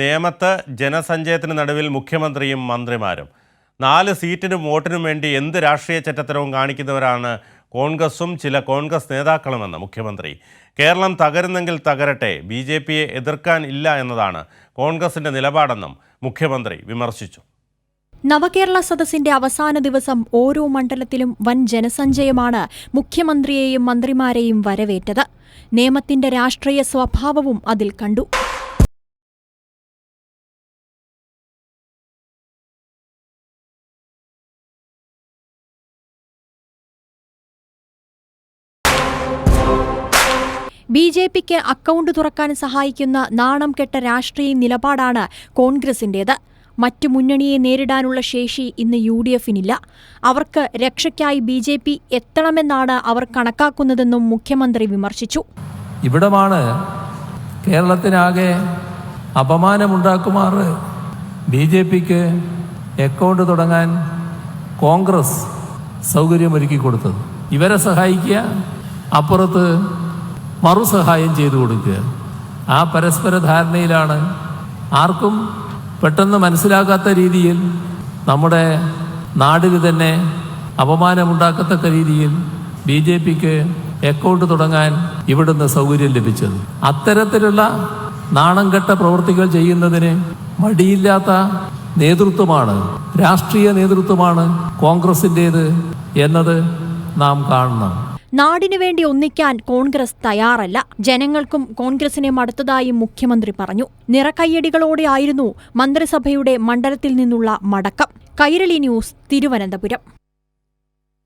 നേമത്ത് ജനസഞ്ചയത്തിന് നടുവിൽ മുഖ്യമന്ത്രിയും മന്ത്രിമാരും. നാല് സീറ്റിനും വോട്ടിനും വേണ്ടി എന്ത് രാഷ്ട്രീയ ചറ്റത്തരവും കാണിക്കുന്നവരാണ് കോൺഗ്രസും ചില കോൺഗ്രസ് നേതാക്കളുമെന്ന് മുഖ്യമന്ത്രി. കേരളം തകരുന്നെങ്കിൽ തകരട്ടെ ബി ജെ പിയെ എതിർക്കാൻ ഇല്ല എന്നതാണ് കോൺഗ്രസിന്റെ നിലപാടെന്നും മുഖ്യമന്ത്രി വിമർശിച്ചു. നവകേരള സദസ്സിന്റെ അവസാന ദിവസം ഓരോ മണ്ഡലത്തിലും വൻ ജനസഞ്ചയമാണ് മുഖ്യമന്ത്രിയെയും മന്ത്രിമാരെയും വരവേറ്റത്. നേമത്തിന്റെ രാഷ്ട്രീയ സ്വഭാവവും അതിൽ കണ്ടു. ബി ജെ പിക്ക് അക്കൗണ്ട് തുറക്കാൻ സഹായിക്കുന്ന നാണം കെട്ട രാഷ്ട്രീയ നിലപാടാണ് കോൺഗ്രസിന്റേത്. മറ്റു മുന്നണിയെ നേരിടാനുള്ള ശേഷി ഇന്ന് യു ഡി എഫിനില്ല. അവർക്ക് രക്ഷയ്ക്കായി ബി ജെ പി എത്തണമെന്നാണ് അവർ കണക്കാക്കുന്നതെന്നും മുഖ്യമന്ത്രി വിമർശിച്ചു. ഇവിടമാണ് കേരളത്തിനാകെ അപമാനമുണ്ടാക്കുമാർ ബി ജെ പിക്ക് അക്കൗണ്ട് തുടങ്ങാൻ കോൺഗ്രസ് സൗകര്യമൊരുക്കി കൊടുത്തത്. ഇവരെ സഹായിക്കുക അപ്പുറത്ത് മറുസഹായം ചെയ്തു കൊടുക്കുക. ആ പരസ്പര ധാരണയിലാണ് ആർക്കും പെട്ടെന്ന് മനസ്സിലാകാത്ത രീതിയിൽ നമ്മുടെ നാടിന് തന്നെ അപമാനമുണ്ടാക്കത്തക്ക രീതിയിൽ ബി ജെ പിക്ക് അക്കൗണ്ട് തുടങ്ങാൻ ഇവിടുന്ന് സൗകര്യം ലഭിച്ചത്. അത്തരത്തിലുള്ള നാണം കെട്ട പ്രവൃത്തികൾ ചെയ്യുന്നതിന് മടിയില്ലാത്ത നേതൃത്വമാണ് രാഷ്ട്രീയ നേതൃത്വമാണ് കോൺഗ്രസിന്റേത് എന്നത് നാം കാണണം. നാടിനു വേണ്ടി ഒന്നിക്കാൻ കോൺഗ്രസ് തയ്യാറല്ല. ജനങ്ങൾക്കും കോൺഗ്രസിനെ മടുത്തതായും മുഖ്യമന്ത്രി പറഞ്ഞു. നിറക്കയ്യടികളോടെയായിരുന്നു മന്ത്രിസഭയുടെ മണ്ഡലത്തിൽ നിന്നുള്ള മടക്കം. കൈരളി ന്യൂസ് തിരുവനന്തപുരം.